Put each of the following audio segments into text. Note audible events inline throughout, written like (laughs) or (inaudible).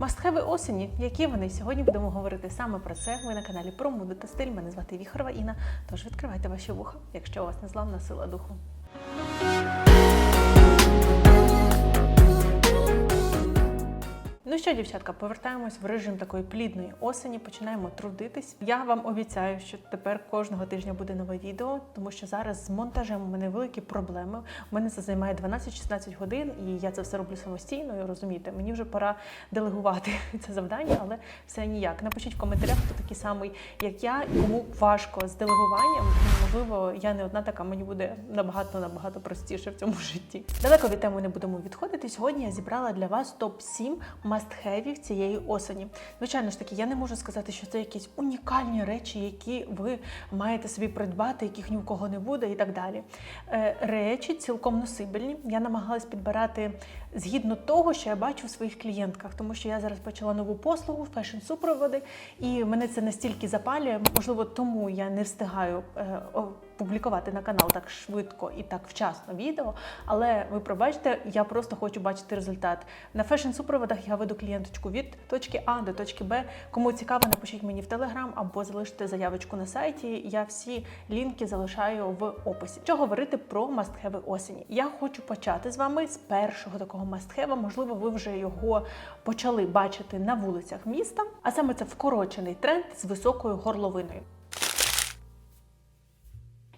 Мастхеви осені, які вони сьогодні будемо говорити саме про це. Ви на каналі про моду та стиль. Мене звати Віхорова Інна. Тож відкривайте ваші вуха, якщо у вас не зламна сила духу. Ну що, дівчатка, повертаємось в режим такої плідної осені. Починаємо трудитись. Я вам обіцяю, що тепер кожного тижня буде нове відео, тому що зараз з монтажем у мене великі проблеми. У мене це займає 12-16 годин, і я це все роблю самостійно. І розумієте, мені вже пора делегувати (laughs) це завдання, але все ніяк. Напишіть в коментарях, хто такий самий, як я, кому важко з делегуванням. Можливо, я не одна така, мені буде набагато набагато простіше в цьому (laughs) житті. Далеко від теми не будемо відходити. Сьогодні я зібрала для вас топ 7 мастхевів цієї осені. Звичайно ж таки, я не можу сказати, що це якісь унікальні речі, які ви маєте собі придбати, яких ні в кого не буде, і так далі. Е, Речі цілком носибельні. Я намагалась підбирати згідно того, що я бачу в своїх клієнтках, тому що я зараз почала нову послугу фешн-супроводи, і мене це настільки запалює. Можливо, тому я не встигаю е, публікувати на канал так швидко і так вчасно відео. Але ви пробачте, я просто хочу бачити результат. На фешн-супроводах я веду клієнточку від точки А до точки Б. Кому цікаво, напишіть мені в телеграм або залиште заявочку на сайті. Я всі лінки залишаю в описі. Що говорити про мастхеви осені? Я хочу почати з вами з першого такого мастхева. Можливо, ви вже його почали бачити на вулицях міста, а саме це вкорочений тренд з високою горловиною.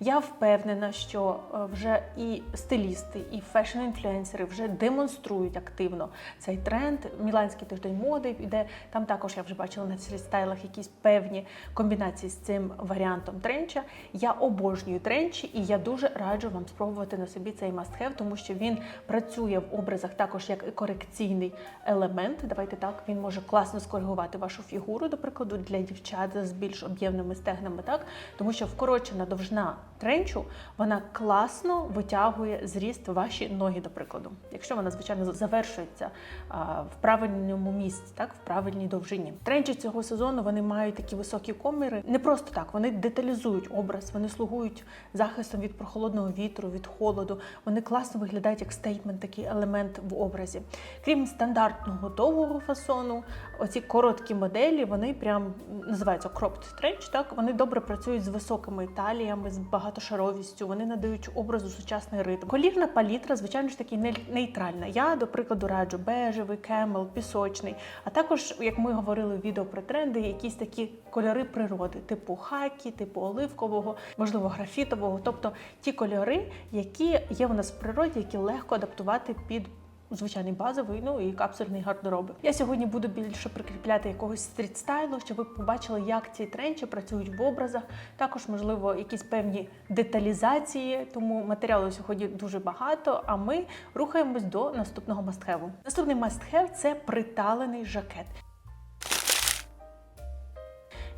Я впевнена, що е, вже і стилісти, і фешн-інфлюенсери вже демонструють активно цей тренд. Міланський тиждень моди іде. Там також я вже бачила на фрістайлах якісь певні комбінації з цим варіантом тренча. Я обожнюю тренчі, і я дуже раджу вам спробувати на собі цей мастхев, тому що він працює в образах також як корекційний елемент. Давайте так, він може класно скоригувати вашу фігуру, до прикладу, для дівчат з більш об'ємними стегнами, так тому що вкорочена довжина тренчу вона класно витягує зріст ваші ноги, до прикладу, якщо вона звичайно завершується а, в правильному місці, так в правильній довжині. Тренчі цього сезону вони мають такі високі коміри. Не просто так, вони деталізують образ, вони слугують захистом від прохолодного вітру, від холоду. Вони класно виглядають як стейтмент, такий елемент в образі. Крім стандартного довгого фасону, оці короткі моделі, вони прям називаються cropped trench, так вони добре працюють з високими таліями, з багатошаровістю. Вони надають образу сучасний ритм. Колірна палітра, звичайно ж таки, не- нейтральна. Я, до прикладу, раджу бежевий, кемел, пісочний. А також, як ми говорили в відео про тренди, якісь такі кольори природи, типу хакі, типу оливкового, можливо, графітового, тобто ті кольори, які є у нас в природі, які легко адаптувати під звичайний базовий, ну і капсульний гардероби. Я сьогодні буду більше прикріпляти якогось стріт-стайлу, щоб ви побачили, як ці тренчі працюють в образах. Також, можливо, якісь певні деталізації, тому матеріалу сьогодні дуже багато. А ми рухаємось до наступного мастхеву. Наступний мастхев це приталений жакет.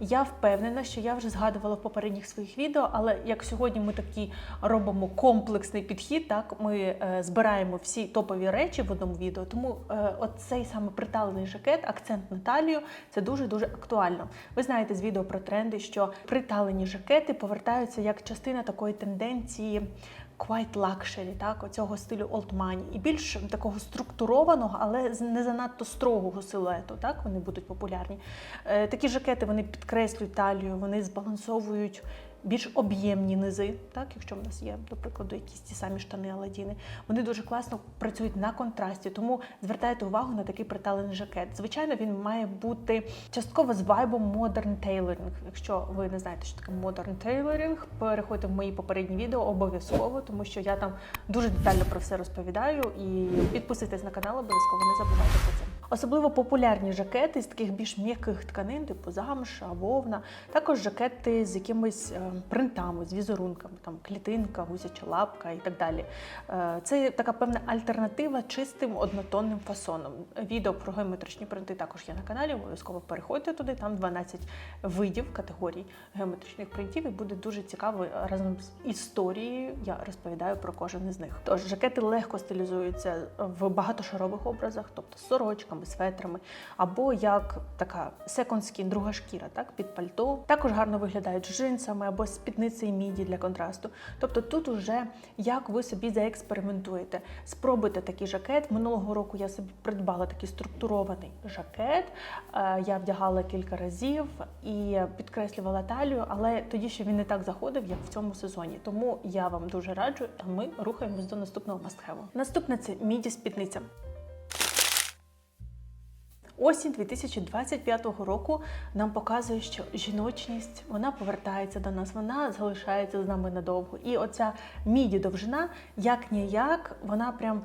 Я впевнена, що я вже згадувала в попередніх своїх відео, але як сьогодні ми такий робимо комплексний підхід, так ми е, збираємо всі топові речі в одному відео. Тому е, оцей саме приталений жакет, акцент на талію, це дуже дуже актуально. Ви знаєте з відео про тренди, що приталені жакети повертаються як частина такої тенденції. Quite luxury, так, оцього стилю old money. і більш такого структурованого, але не занадто строгого силуету. Так, вони будуть популярні. Е, такі жакети вони підкреслюють талію, вони збалансовують більш об'ємні низи, так, якщо в нас є, до прикладу, якісь ті самі штани Аладдіни. Вони дуже класно працюють на контрасті, тому звертайте увагу на такий приталений жакет. Звичайно, він має бути частково з вайбом modern tailoring. Якщо ви не знаєте, що таке modern tailoring, переходьте в мої попередні відео обов'язково, тому що я там дуже детально про все розповідаю. І підписуйтесь на канал, обов'язково не забувайте про це. Особливо популярні жакети з таких більш м'яких тканин, типу замша, вовна, також жакети з якимись е, принтами, з візерунками, там клітинка, гусяча лапка і так далі. Е, Це така певна альтернатива чистим однотонним фасоном. Відео про геометричні принти також є на каналі. Обов'язково переходьте туди. Там 12 видів категорій геометричних принтів, і буде дуже цікаво разом з історією. Я розповідаю про кожен із них. Тож жакети легко стилізуються в багатошарових образах, тобто з сорочками, светрами, або як така skin, друга шкіра, так, під пальто. Також гарно виглядають джинсами або з спідницею міді для контрасту. Тобто тут уже як ви собі заекспериментуєте. Спробуйте такий жакет. Минулого року я собі придбала такий структурований жакет. Е, Я вдягала кілька разів і підкреслювала талію, але тоді ще він не так заходив, як в цьому сезоні. Тому я вам дуже раджу, а ми рухаємось до наступного мастхеву. Наступне це міді спідниця. Осінь 2025 року нам показує, що жіночність вона повертається до нас, вона залишається з нами надовго. І оця міді довжина, як ніяк, вона прям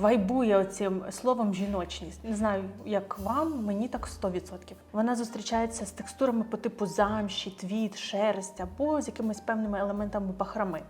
вайбує оцим словом жіночність. Не знаю, як вам, мені так 100%. Вона зустрічається з текстурами по типу замші, твіт, шерсть або з якимись певними елементами бахрами.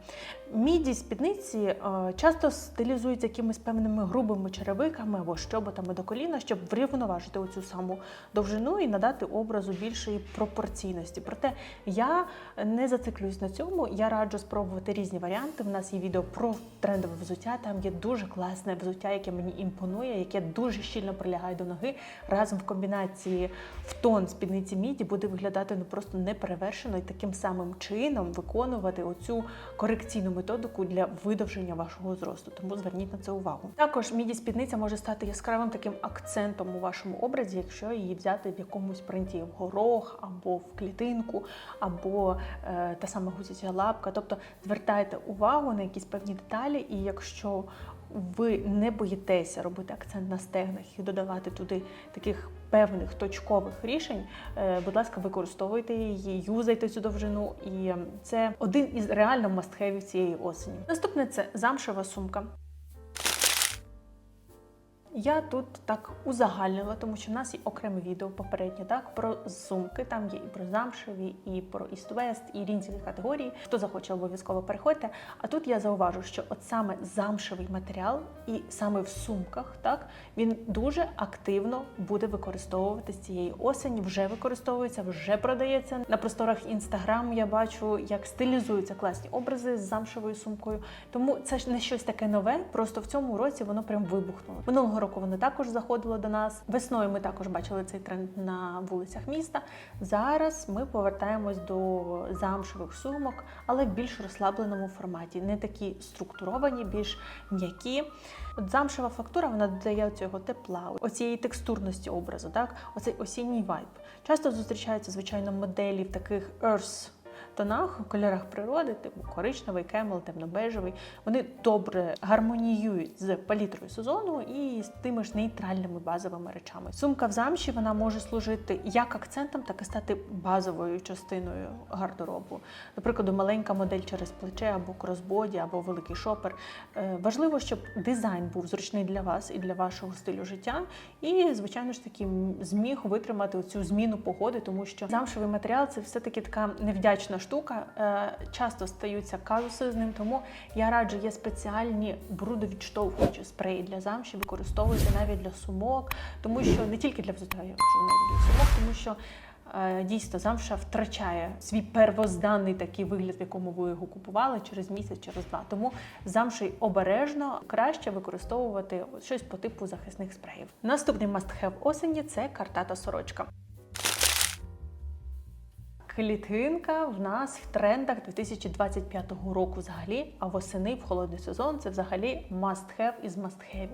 Міді спідниці е, часто стилізуються якимись певними грубими черевиками або щоботами до коліна, щоб врівноважити оцю саму довжину і надати образу більшої пропорційності. Проте я не зациклююсь на цьому. Я раджу спробувати різні варіанти. В нас є відео про трендове взуття. Там є дуже класне взуття, яке мені імпонує, яке дуже щільно прилягає до ноги. Разом в комбінації в тон спідниці міді буде виглядати ну просто неперевершено і таким самим чином виконувати оцю корекційну методику для видовження вашого зросту. Тому зверніть на це увагу. Також міді спідниця може стати яскравим таким акцентом у вашому образі, якщо її взяти в якомусь принті в горох або в клітинку, або е, та сама гусяча лапка. Тобто звертайте увагу на якісь певні деталі, і якщо ви не боїтеся робити акцент на стегнах і додавати туди таких певних точкових рішень, е, будь ласка, використовуйте її, юзайте цю довжину, і це один із реально мастхевів цієї осені. Наступне це замшева сумка. Я тут так узагальнила, тому що в нас є окреме відео попереднє так про сумки. Там є і про замшеві, і про East-West, і різні категорії. Хто захоче, обов'язково переходьте. А тут я зауважу, що от саме замшевий матеріал, і саме в сумках, так він дуже активно буде використовуватися цієї осені. Вже використовується, вже продається на просторах інстаграм. Я бачу, як стилізуються класні образи з замшевою сумкою. Тому це ж не щось таке нове. Просто в цьому році воно прям вибухнуло. Минулого року воно також заходило до нас. Весною ми також бачили цей тренд на вулицях міста. Зараз ми повертаємось до замшевих сумок, але в більш розслабленому форматі, не такі структуровані, більш м'які. От замшева фактура вона додає цього тепла, оцієї текстурності образу, так, оцей осінній вайб. Часто зустрічаються, звичайно, моделі в таких earth тонах, у кольорах природи, типу коричневий, кемел, темно-бежевий. Вони добре гармоніюють з палітрою сезону і з тими ж нейтральними базовими речами. Сумка в замші вона може служити як акцентом, так і стати базовою частиною гардеробу. Наприклад, маленька модель через плече або кросбоді, або великий шопер. Е, Важливо, щоб дизайн був зручний для вас і для вашого стилю життя. І, звичайно ж таки, зміг витримати цю зміну погоди, тому що замшевий матеріал це все-таки така невдячна штука. Е, Часто стаються казуси з ним, тому я раджу, є спеціальні брудовідштовхуючі спреї для замші, використовуйте навіть для сумок, тому що не тільки для взуття, я навіть для сумок, тому що. е, Дійсно, замша втрачає свій первозданний такий вигляд, в якому ви його купували через місяць, через два. Тому замші обережно краще використовувати щось по типу захисних спреїв. Наступний must-have осені це картата сорочка. Клітинка в нас в трендах 2025 року взагалі, а восени в холодний сезон це взагалі must-have із must-have.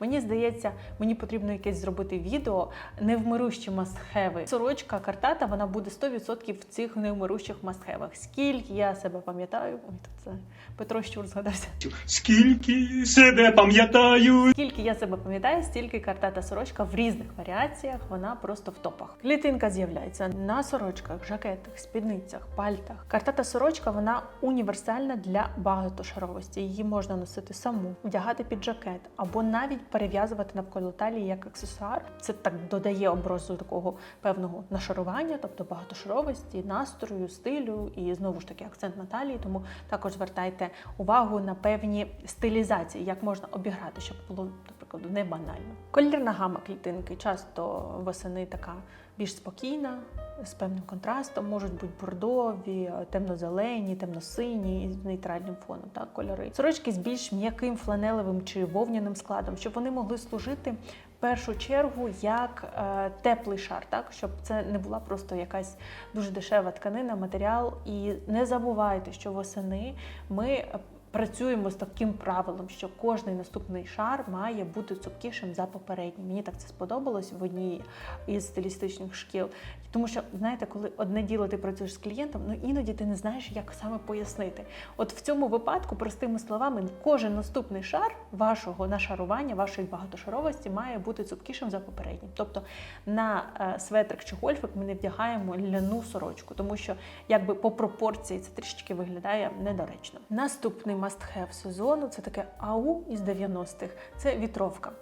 Мені здається, мені потрібно якесь зробити відео невмирущі must-have. Сорочка картата вона буде 100% в цих невмирущих must-have. Скільки я себе пам'ятаю, ой, тут це Петро Щур згадався. Скільки себе пам'ятаю. Скільки я себе пам'ятаю, стільки картата сорочка в різних варіаціях, вона просто в топах. Клітинка з'являється на сорочках, жакетах, спідницях, пальтах. Картата сорочка вона універсальна для багатошаровості. Її можна носити саму, вдягати під жакет або навіть перев'язувати навколо талії як аксесуар. Це так додає образу такого певного нашарування, тобто багатошаровості, настрою, стилю і знову ж таки акцент на талії. Тому також звертайте увагу на певні стилізації, як можна обіграти, щоб було, наприклад, не банально. Колірна гама клітинки часто восени така більш спокійна, з певним контрастом, можуть бути бордові, темно-зелені, темно-сині з нейтральним фоном, так, кольори. Сорочки з більш м'яким фланелевим чи вовняним складом, щоб вони могли служити першу чергу як е, теплий шар, так щоб це не була просто якась дуже дешева тканина, матеріал. І не забувайте, що восени ми. Працюємо з таким правилом, що кожний наступний шар має бути цупкішим за попередній. Мені так це сподобалось в одній із стилістичних шкіл. Тому що, знаєте, коли одне діло ти працюєш з клієнтом, ну іноді ти не знаєш, як саме пояснити. От в цьому випадку, простими словами, кожен наступний шар вашого нашарування, вашої багатошаровості має бути цупкішим за попереднім. Тобто на е, светрик чи гольфик ми не вдягаємо ляну сорочку, тому що якби по пропорції це трішечки виглядає недоречно. Наступний must-have сезону це таке ау із 90-х. Це вітровка.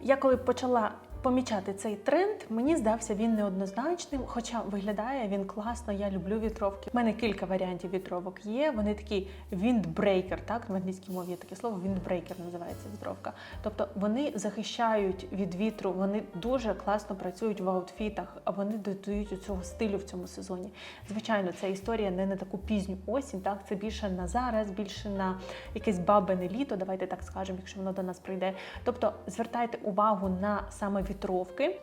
Я коли почала помічати цей тренд, мені здався він неоднозначним, хоча виглядає він класно. Я люблю вітровки. У мене кілька варіантів вітровок є. Вони такі windbreaker, так в англійській мові є таке слово windbreaker називається вітровка. Тобто вони захищають від вітру, вони дуже класно працюють в аутфітах, а вони додають цього стилю в цьому сезоні. Звичайно, ця історія не на таку пізню осінь, так це більше на зараз, більше на якесь бабине літо. Давайте так скажемо, якщо воно до нас прийде. Тобто звертайте увагу на саме вітровки,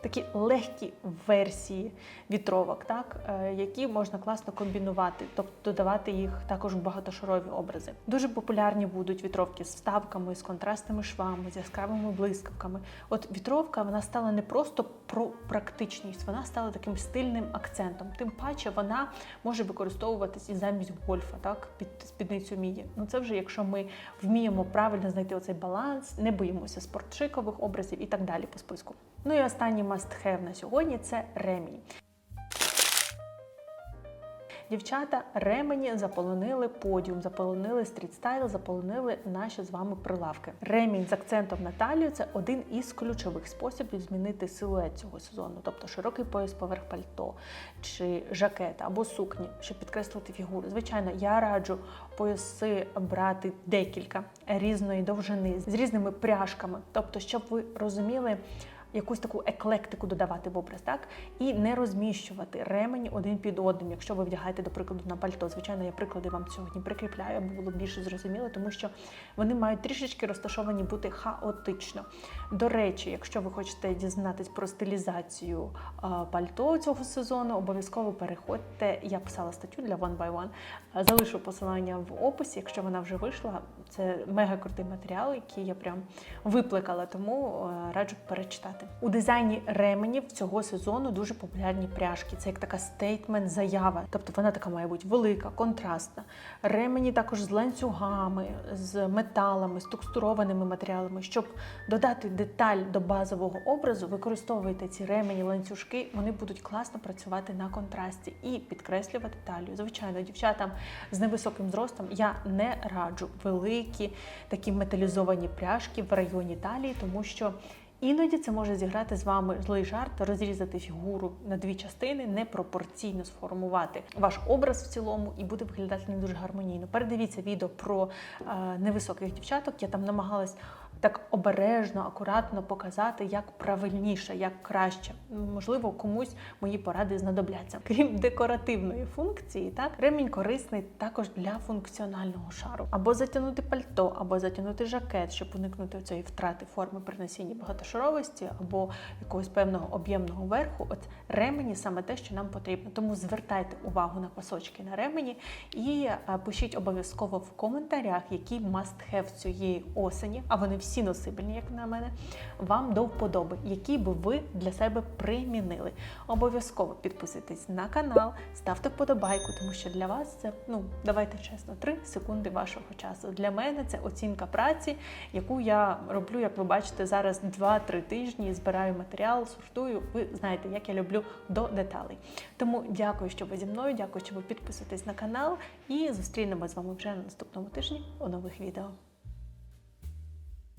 такі легкі версії вітровок, так е, які можна класно комбінувати, тобто додавати їх також в багатошарові образи. Дуже популярні будуть вітровки з вставками, з контрастними швами, з яскравими блискавками. От вітровка вона стала не просто про практичність, вона стала таким стильним акцентом. Тим паче вона може використовуватись і замість гольфа, так під спідницю міді. Ну це вже якщо ми вміємо правильно знайти оцей баланс, не боїмося спортшикових образів і так далі по списку. Ну і останній must-have на сьогодні це ремінь. Дівчата ремені заполонили подіум, заполонили стрітстайл, заполонили наші з вами прилавки. Ремінь з акцентом на талію це один із ключових способів змінити силует цього сезону, тобто широкий пояс поверх пальто чи жакета або сукні, щоб підкреслити фігуру. Звичайно, я раджу пояси брати декілька різної довжини з різними пряжками, тобто, щоб ви розуміли якусь таку еклектику додавати в образ, так і не розміщувати ремені один під одним, якщо ви вдягаєте, до прикладу, на пальто. Звичайно, я приклади вам сьогодні прикріпляю, аби було більше зрозуміло, тому що вони мають трішечки розташовані бути хаотично. До речі, якщо ви хочете дізнатись про стилізацію пальто цього сезону, обов'язково переходьте. Я писала статтю для One by One. Залишу посилання в описі, якщо вона вже вийшла. Це мега крутий матеріал, який я прям випликала, тому е, раджу перечитати. У дизайні ременів цього сезону дуже популярні пряжки. Це як така стейтмент заява. Тобто вона така має бути велика, контрастна. Ремені також з ланцюгами, з металами, з текстурованими матеріалами. Щоб додати деталь до базового образу, використовуйте ці ремені, ланцюжки. Вони будуть класно працювати на контрасті і підкреслювати талію. Звичайно, дівчатам з невисоким зростом я не раджу великі такі металізовані пряжки в районі талії, тому що. Іноді це може зіграти з вами злий жарт, розрізати фігуру на дві частини, непропорційно сформувати ваш образ в цілому і буде виглядати не дуже гармонійно. Передивіться відео про е, невисоких дівчаток. Я там намагалась так обережно, акуратно показати, як правильніше, як краще. Можливо, комусь мої поради знадобляться. Крім декоративної функції, так ремінь корисний також для функціонального шару. Або затягнути пальто, або затягнути жакет, щоб уникнути цієї втрати форми при носінні багатошаровості, або якогось певного об'ємного верху. От ремені саме те, що нам потрібно. Тому звертайте увагу на пасочки на ремені і е, пишіть обов'язково в коментарях, який must-have цієї осені, а вони всі носибельні, як на мене, вам до вподоби, які би ви для себе примінили. Обов'язково підписуйтесь на канал, ставте вподобайку, тому що для вас це, ну давайте чесно, 3 секунди вашого часу. Для мене це оцінка праці, яку я роблю, як ви бачите, зараз 2-3 тижні. Збираю матеріал, сортую. Ви знаєте, як я люблю до деталей. Тому дякую, що ви зі мною. Дякую, що ви підписуєтесь на канал. І зустрінемось з вами вже на наступному тижні у нових відео.